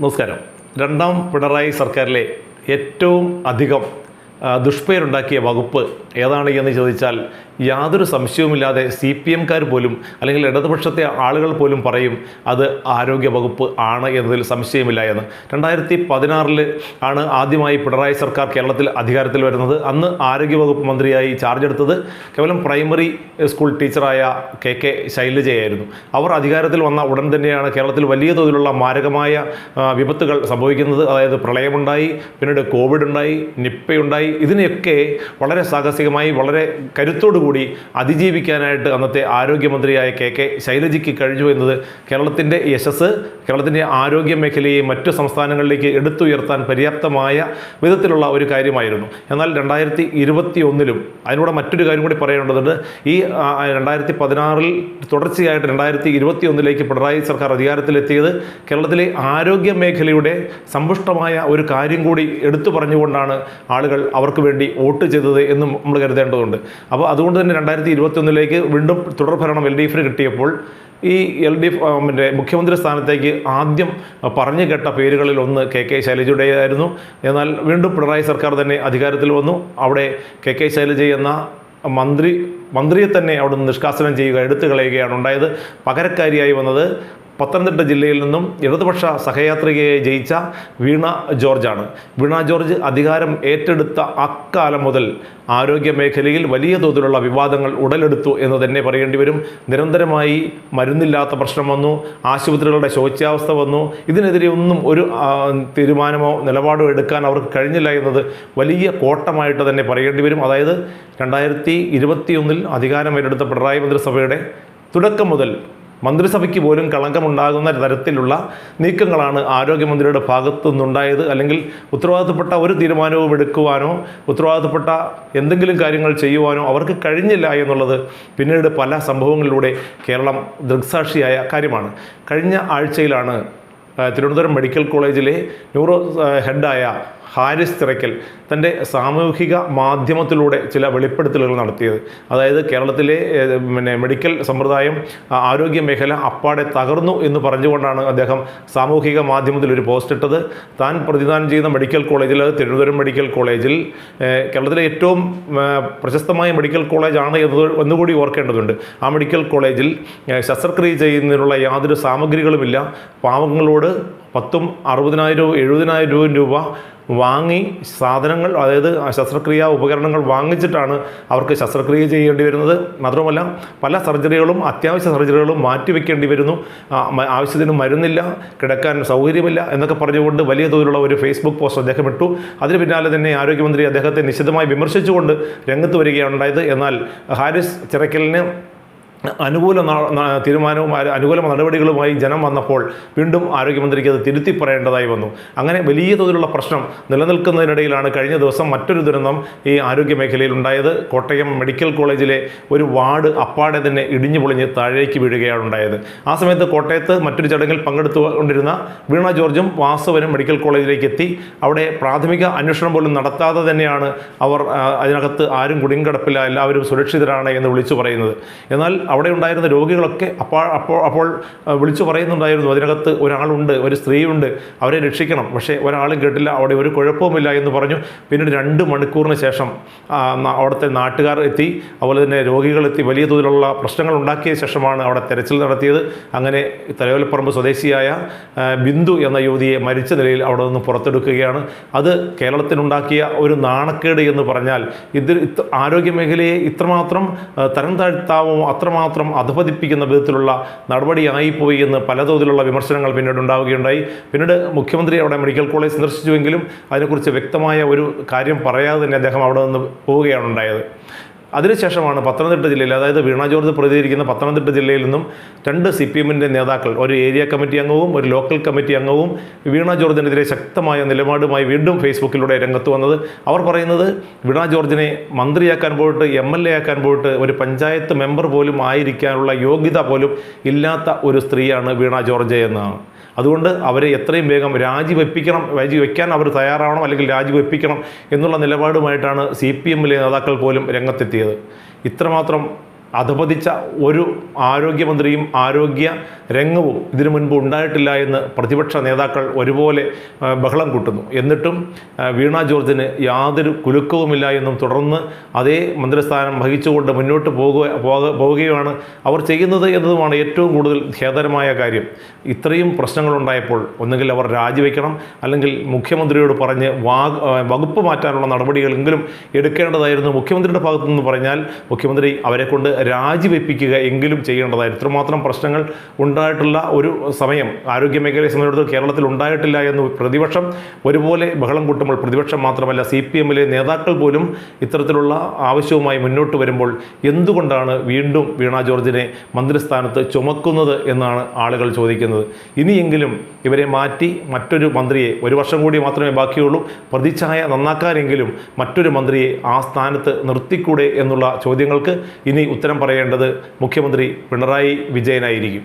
നമസ്കാരം. രണ്ടാം പിണറായി സർക്കാരിലെ ഏറ്റവും അധികം ദുഷ്പേരുണ്ടാക്കിയ വകുപ്പ് ഏതാണ് എന്ന് ചോദിച്ചാൽ യാതൊരു സംശയവുമില്ലാതെ സി പി എംകാർ പോലും അല്ലെങ്കിൽ ഇടതുപക്ഷത്തെ ആളുകൾ പോലും പറയും അത് ആരോഗ്യ വകുപ്പ് ആണ് എന്നതിൽ സംശയമില്ല എന്ന്. രണ്ടായിരത്തി പതിനാറിൽ ആണ് ആദ്യമായി പിണറായി സർക്കാർ കേരളത്തിൽ അധികാരത്തിൽ വരുന്നത്. അന്ന് ആരോഗ്യ വകുപ്പ് മന്ത്രിയായി ചാർജ് എടുത്തത് കേവലം പ്രൈമറി സ്കൂൾ ടീച്ചറായ കെ കെ ശൈലജയായിരുന്നു. അവർ അധികാരത്തിൽ വന്ന ഉടൻ തന്നെയാണ് കേരളത്തിൽ വലിയ തോതിലുള്ള മാരകമായ വിപത്തുകൾ സംഭവിക്കുന്നത്. അതായത് പ്രളയമുണ്ടായി പിന്നീട് കോവിഡ് ഉണ്ടായി നിപ്പയുണ്ടായി ഇതിനെയൊക്കെ വളരെ സാഹസികമായി വളരെ കരുത്തോടുകൂടി അതിജീവിക്കാനായിട്ട് അന്നത്തെ ആരോഗ്യമന്ത്രിയായ കെ കെ ശൈലജയ്ക്ക് കഴിഞ്ഞു എന്നത് കേരളത്തിന്റെ യശസ് കേരളത്തിന്റെ ആരോഗ്യ മേഖലയെ മറ്റു സംസ്ഥാനങ്ങളിലേക്ക് എടുത്തുയർത്താൻ പര്യാപ്തമായ വിധത്തിലുള്ള ഒരു കാര്യമായിരുന്നു. എന്നാൽ രണ്ടായിരത്തി ഇരുപത്തി ഒന്നിലും അതിനൂടെ മറ്റൊരു കാര്യം കൂടി പറയേണ്ടതുണ്ട് ഈ രണ്ടായിരത്തി പതിനാറിൽ തുടർച്ചയായിട്ട് രണ്ടായിരത്തി ഇരുപത്തി ഒന്നിലേക്ക് പിണറായി സർക്കാർ അധികാരത്തിലെത്തിയത് കേരളത്തിലെ ആരോഗ്യ മേഖലയുടെ സമ്പുഷ്ടമായ ഒരു കാര്യം കൂടി എടുത്തു പറഞ്ഞുകൊണ്ടാണ് ആളുകൾ അവർക്ക് വേണ്ടി വോട്ട് ചെയ്തത് എന്നും നമ്മൾ കരുതേണ്ടതുണ്ട്. അപ്പോൾ അതുകൊണ്ട് തന്നെ രണ്ടായിരത്തി ഇരുപത്തി ഒന്നിലേക്ക് വീണ്ടും തുടർഭരണം എൽ ഡി എഫിന് കിട്ടിയപ്പോൾ ഈ എൽ ഡി എഫ് മറ്റേ മുഖ്യമന്ത്രി സ്ഥാനത്തേക്ക് ആദ്യം പറഞ്ഞു കേട്ട പേരുകളിൽ ഒന്ന് കെ കെ ശൈലജയുടേതായിരുന്നു എന്നാൽ വീണ്ടും പിണറായി സർക്കാർ തന്നെ അധികാരത്തിൽ വന്നു. അവിടെ കെ കെ ശൈലജ എന്ന മന്ത്രി മന്ത്രിയെ തന്നെ അവിടെ നിന്ന് നിഷ്കാസനം ചെയ്യുക എടുത്തു കളയുകയാണ് ഉണ്ടായത്. പകരക്കാരിയായി വന്നത് പത്തനംതിട്ട ജില്ലയിൽ നിന്നും ഇടതുപക്ഷ സഹയാത്രികയെ ജയിച്ച വീണ ജോർജാണ്. വീണ ജോർജ് അധികാരം ഏറ്റെടുത്ത അക്കാലം മുതൽ ആരോഗ്യ മേഖലയിൽ വലിയ തോതിലുള്ള വിവാദങ്ങൾ ഉടലെടുത്തു എന്ന് തന്നെ പറയേണ്ടി വരും. നിരന്തരമായി മരുന്നില്ലാത്ത പ്രശ്നം വന്നു ആശുപത്രികളുടെ ശോച്യാവസ്ഥ വന്നു. ഇതിനെതിരെ ഒന്നും ഒരു തീരുമാനമോ നിലപാടോ എടുക്കാൻ അവർക്ക് കഴിഞ്ഞില്ല എന്നത് വലിയ കോട്ടമായിട്ട് തന്നെ പറയേണ്ടി വരും. അതായത് രണ്ടായിരത്തി ഇരുപത്തിയൊന്നിൽ അധികാരം ഏറ്റെടുത്ത പിണറായി മന്ത്രിസഭയുടെ തുടക്കം മുതൽ മന്ത്രിസഭയ്ക്ക് പോലും കളങ്കമുണ്ടാകുന്ന തരത്തിലുള്ള നീക്കങ്ങളാണ് ആരോഗ്യമന്ത്രിയുടെ ഭാഗത്തു നിന്നുണ്ടായത് അല്ലെങ്കിൽ ഉത്തരവാദിത്തപ്പെട്ട ഒരു തീരുമാനവും എടുക്കുവാനോ ഉത്തരവാദിത്തപ്പെട്ട എന്തെങ്കിലും കാര്യങ്ങൾ ചെയ്യുവാനോ അവർക്ക് കഴിഞ്ഞില്ല എന്നുള്ളത് പിന്നീട് പല സംഭവങ്ങളിലൂടെ കേരളം ദൃക്സാക്ഷിയായ കാര്യമാണ്. കഴിഞ്ഞ ആഴ്ചയിലാണ് തിരുവനന്തപുരം മെഡിക്കൽ കോളേജിലെ ന്യൂറോ ഹെഡായ ഹാരിസ് തിറയ്ക്കൽ തന്റെ സാമൂഹിക മാധ്യമത്തിലൂടെ ചില വെളിപ്പെടുത്തലുകൾ നടത്തിയത്. അതായത് കേരളത്തിലെ പിന്നെ മെഡിക്കൽ സമ്പ്രദായം ആരോഗ്യ മേഖല അപ്പാടെ തകർന്നു എന്ന് പറഞ്ഞുകൊണ്ടാണ് അദ്ദേഹം സാമൂഹിക മാധ്യമത്തിൽ ഒരു പോസ്റ്റ് ഇട്ടത്. താൻ പ്രതിദാനം ചെയ്യുന്ന മെഡിക്കൽ കോളേജിൽ അത് തിരുവനന്തപുരം മെഡിക്കൽ കോളേജിൽ കേരളത്തിലെ ഏറ്റവും പ്രശസ്തമായ മെഡിക്കൽ കോളേജാണ് എന്നത് ഒന്നുകൂടി ഓർക്കേണ്ടതുണ്ട്. ആ മെഡിക്കൽ കോളേജിൽ ശസ്ത്രക്രിയ ചെയ്യുന്നതിനുള്ള യാതൊരു സാമഗ്രികളുമില്ല. പാവങ്ങളോട് പത്തും അറുപതിനായിരവും എഴുപതിനായിരവും രൂപ വാങ്ങി സാധനങ്ങൾ അതായത് ശസ്ത്രക്രിയ ഉപകരണങ്ങൾ വാങ്ങിച്ചിട്ടാണ് അവർക്ക് ശസ്ത്രക്രിയ ചെയ്യേണ്ടി വരുന്നത്. മാത്രമല്ല പല സർജറികളും അത്യാവശ്യ സർജറികളും മാറ്റിവെക്കേണ്ടി വരുന്നു. ആവശ്യത്തിന് മരുന്നില്ല കിടക്കാൻ സൗകര്യമില്ല എന്നൊക്കെ പറഞ്ഞുകൊണ്ട് വലിയ തോതിലുള്ള ഒരു ഫേസ്ബുക്ക് പോസ്റ്റ് അദ്ദേഹം ഇട്ടു. അതിന് പിന്നാലെ തന്നെ ആരോഗ്യമന്ത്രി അദ്ദേഹത്തെ നിശിതമായി വിമർശിച്ചുകൊണ്ട് രംഗത്ത് വരികയാണ് ഉണ്ടായത്. എന്നാൽ ഹാരിസ് ചിറക്കലിന് അനുകൂല തീരുമാനവും അനുകൂല നടപടികളുമായി ജനം വന്നപ്പോൾ വീണ്ടും ആരോഗ്യമന്ത്രിക്ക് അത് തിരുത്തി പറയേണ്ടതായി വന്നു. അങ്ങനെ വലിയ തോതിലുള്ള പ്രശ്നം നിലനിൽക്കുന്നതിനിടയിലാണ് കഴിഞ്ഞ ദിവസം മറ്റൊരു ദുരന്തം ഈ ആരോഗ്യ മേഖലയിൽ ഉണ്ടായത്. കോട്ടയം മെഡിക്കൽ കോളേജിലെ ഒരു വാർഡ് അപ്പാടെ തന്നെ ഇടിഞ്ഞു പൊളിഞ്ഞ് താഴേക്ക് വീഴുകയാണ് ഉണ്ടായത്. ആ സമയത്ത് കോട്ടയത്ത് മറ്റൊരു ചടങ്ങിൽ പങ്കെടുത്തുകൊണ്ടിരുന്ന വീണ ജോർജും വാസുവനും മെഡിക്കൽ കോളേജിലേക്ക് എത്തി. അവിടെ പ്രാഥമിക അന്വേഷണം പോലും നടത്താതെ തന്നെയാണ് അവർ അതിനകത്ത് ആരും കുടുങ്ങിക്കിടപ്പില്ല എല്ലാവരും സുരക്ഷിതരാണ് എന്ന് വിളിച്ചു പറയുന്നത്. എന്നാൽ അവിടെ ഉണ്ടായിരുന്ന രോഗികളൊക്കെ അപ്പോൾ അപ്പോൾ അപ്പോൾ വിളിച്ചു പറയുന്നുണ്ടായിരുന്നു അതിനകത്ത് ഒരാളുണ്ട് ഒരു സ്ത്രീയുണ്ട് അവരെ രക്ഷിക്കണം. പക്ഷേ ഒരാളും കേട്ടില്ല അവിടെ ഒരു കുഴപ്പവുമില്ല എന്ന് പറഞ്ഞു. പിന്നീട് രണ്ട് മണിക്കൂറിന് ശേഷം അവിടുത്തെ നാട്ടുകാർ എത്തി. അതുപോലെ തന്നെ രോഗികളെത്തി വലിയ തോതിലുള്ള പ്രശ്നങ്ങൾ ഉണ്ടാക്കിയ ശേഷമാണ് അവിടെ തെരച്ചിൽ നടത്തിയത്. അങ്ങനെ തലവലപ്പറമ്പ് സ്വദേശിയായ ബിന്ദു എന്ന യുവതിയെ മരിച്ച നിലയിൽ അവിടെ നിന്ന് പുറത്തെടുക്കുകയാണ്. അത് കേരളത്തിനുണ്ടാക്കിയ ഒരു നാണക്കേട് എന്ന് പറഞ്ഞാൽ ഇത് ആരോഗ്യ മേഖലയെ ഇത്രമാത്രം തരം താഴ്ത്താവോ അത്രമാത്രം അധപതിപ്പിക്കുന്ന വിധത്തിലുള്ള നടപടിയായിപ്പോയി എന്ന് പലതോതിലുള്ള വിമർശനങ്ങൾ പിന്നീട് ഉണ്ടാവുകയുണ്ടായി. പിന്നീട് മുഖ്യമന്ത്രി അവിടെ മെഡിക്കൽ കോളേജ് സന്ദർശിച്ചുവെങ്കിലും അതിനെക്കുറിച്ച് വ്യക്തമായ ഒരു കാര്യം പറയാതെ തന്നെ അദ്ദേഹം അവിടെ നിന്ന് പോവുകയാണ് ഉണ്ടായത്. അതിനുശേഷമാണ് പത്തനംതിട്ട ജില്ലയിൽ അതായത് വീണ ജോർജ് പ്രതികരിക്കുന്ന പത്തനംതിട്ട ജില്ലയിൽ നിന്നും രണ്ട് സി പി എമ്മിന്റെ നേതാക്കൾ ഒരു ഏരിയ കമ്മിറ്റി അംഗവും ഒരു ലോക്കൽ കമ്മിറ്റി അംഗവും വീണ ജോർജിനെതിരെ ശക്തമായ നിലപാടുമായി വീണ്ടും ഫേസ്ബുക്കിലൂടെ രംഗത്ത് വന്നത്. അവർ പറയുന്നത് വീണ ജോർജിനെ മന്ത്രിയാക്കാൻ പോയിട്ട് എം എൽ എ ആക്കാൻ പോയിട്ട് ഒരു പഞ്ചായത്ത് മെമ്പർ പോലും ആയിരിക്കാനുള്ള യോഗ്യത പോലും ഇല്ലാത്ത ഒരു സ്ത്രീയാണ് വീണ ജോർജ് എന്നാണ്. അതുകൊണ്ട് അവരെ എത്രയും വേഗം രാജിവെപ്പിക്കണം രാജിവെക്കാൻ അവർ തയ്യാറാവണം അല്ലെങ്കിൽ രാജിവെപ്പിക്കണം എന്നുള്ള നിലപാടുമായിട്ടാണ് സി പി എമ്മിലെ നേതാക്കൾ പോലും രംഗത്തെത്തിയത് ഇത്രമാത്രം അധപതിച്ച ഒരു ആരോഗ്യമന്ത്രിയും ആരോഗ്യ രംഗവും ഇതിനു മുൻപ് ഉണ്ടായിട്ടില്ല എന്ന് പ്രതിപക്ഷ നേതാക്കൾ ഒരുപോലെ ബഹളം കൂട്ടുന്നു. എന്നിട്ടും വീണ ജോർജിന് യാതൊരു കുലുക്കവുമില്ല എന്നും തുടർന്ന് അതേ മന്ത്രിസ്ഥാനം വഹിച്ചുകൊണ്ട് മുന്നോട്ട് പോകുക പോക- പോവുകയുമാണ് അവർ ചെയ്യുന്നത് എന്നതുമാണ് ഏറ്റവും കൂടുതൽ ഖേദകരമായ കാര്യം. ഇത്രയും പ്രശ്നങ്ങളുണ്ടായപ്പോൾ ഒന്നുകിൽ അവർ രാജിവെക്കണം അല്ലെങ്കിൽ മുഖ്യമന്ത്രിയോട് പറഞ്ഞ് വകുപ്പ് മാറ്റാനുള്ള നടപടികളെങ്കിലും എടുക്കേണ്ടതായിരുന്നു. മുഖ്യമന്ത്രിയുടെ ഭാഗത്തു നിന്ന് പറഞ്ഞാൽ മുഖ്യമന്ത്രി അവരെ കൊണ്ട് രാജിവെപ്പിക്കുക എങ്കിലും ചെയ്യേണ്ടതായിരുന്നു ഇത്രമാത്രം പ്രശ്നങ്ങൾ ഉണ്ടായിട്ടുള്ള ഒരു സമയം ആരോഗ്യ മേഖലയെ സംബന്ധിച്ചിടത്തോളം കേരളത്തിൽ ഉണ്ടായിട്ടില്ല എന്ന് പ്രതിപക്ഷം ഒരുപോലെ ബഹളം കൂട്ടുമ്പോൾ പ്രതിപക്ഷം മാത്രമല്ല സി പി എമ്മിലെ നേതാക്കൾ പോലും ഇത്തരത്തിലുള്ള ആവശ്യവുമായി മുന്നോട്ട് വരുമ്പോൾ എന്തുകൊണ്ടാണ് വീണ്ടും വീണ ജോർജിനെ മന്ത്രിസ്ഥാനത്ത് ചുമക്കുന്നത് എന്നാണ് ആളുകൾ ചോദിക്കുന്നത്. ഇനിയെങ്കിലും ഇവരെ മാറ്റി മറ്റൊരു മന്ത്രിയെ ഒരു വർഷം കൂടി മാത്രമേ ബാക്കിയുള്ളൂ. പ്രതിച്ഛായ നന്നാക്കാനെങ്കിലും മറ്റൊരു മന്ത്രിയെ ആ സ്ഥാനത്ത് നിർത്തിക്കൂടെ എന്നുള്ള ചോദ്യങ്ങൾക്ക് ഇനി ഉത്തരം പറയേണ്ടത് മുഖ്യമന്ത്രി പിണറായി വിജയനായിരിക്കും.